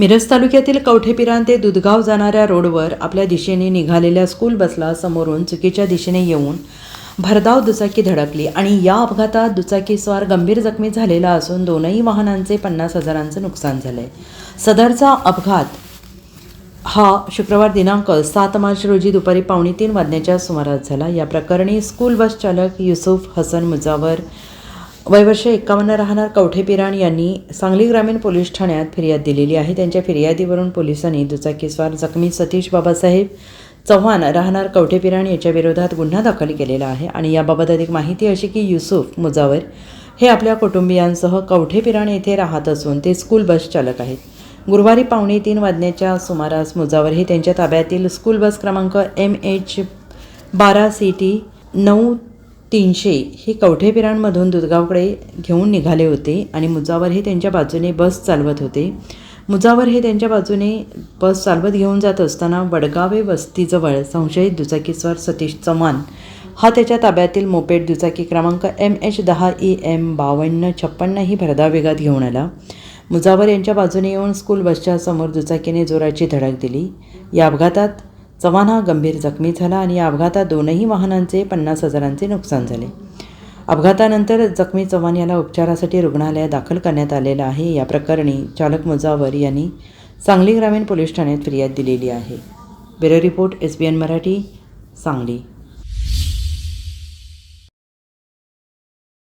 मिरज तालुक्यातील कवठेपिरान ते दुधगाव जाणाऱ्या रोडवर आपल्या दिशेने निघालेल्या स्कूल बसला समोरून चुकीच्या दिशेने येऊन भरधाव दुचाकी धडकली आणि या अपघातात दुचाकीस्वार गंभीर जखमी झालेला असून दोनही वाहनांचे पन्नास हजारांचं नुकसान झालंय. सदरचा अपघात हा शुक्रवार दिनांक सात मार्च रोजी दुपारी पावणे तीन वाजण्याच्या सुमारास झाला. या प्रकरणी स्कूल बस चालक युसुफ हसन मुजावर वयवर्ष एकावन्न राहणार कवठे पिराण यांनी सांगली ग्रामीण पोलीस ठाण्यात फिर्याद दिलेली आहे. त्यांच्या फिर्यादीवरून पोलिसांनी दुचाकीस्वार जखमी सतीश बाबासाहेब चव्हाण राहणार कवठेपिराण याच्या विरोधात गुन्हा दाखल केलेला आहे आणि याबाबत अधिक माहिती अशी की युसुफ मुजावर हे आपल्या कुटुंबियांसह कवठे पिराण येथे राहत असून ते स्कूल बस चालक आहेत. गुरुवारी पावणे तीन वाजण्याच्या सुमारास मुजावर हे त्यांच्या ताब्यातील स्कूल बस क्रमांक एम एच बारा सी टी नऊ तीनशे हे कवठेपिरांमधून दुधगावकडे घेऊन निघाले होते आणि मुजावर हे त्यांच्या बाजूने बस चालवत होते. मुजावर हे त्यांच्या बाजूने बस चालवत घेऊन जात असताना वडगावे वस्तीजवळ संशयित दुचाकीस्वार सतीश चव्हाण हा त्याच्या ताब्यातील मोपेड दुचाकी क्रमांक एम एच दहा ई एम बावन्न छप्पन्न ही भरधाव वेगात घेऊन आला. मुजावर यांच्या बाजूने येऊन स्कूल बसच्या समोर दुचाकीने जोराची धडक दिली. या अपघातात चव्हाण हा गंभीर जखमी झाला आणि या अपघातात दोनही वाहनांचे पन्नास हजारांचे नुकसान झाले. अपघातानंतर जखमी चव्हाण याला उपचारासाठी रुग्णालयात दाखल करण्यात आलेलं आहे. या प्रकरणी चालक मुजावर यांनी सांगली ग्रामीण पोलीस ठाण्यात फिर्याद दिलेली आहे. Bureau report S B N Marathi Sangli.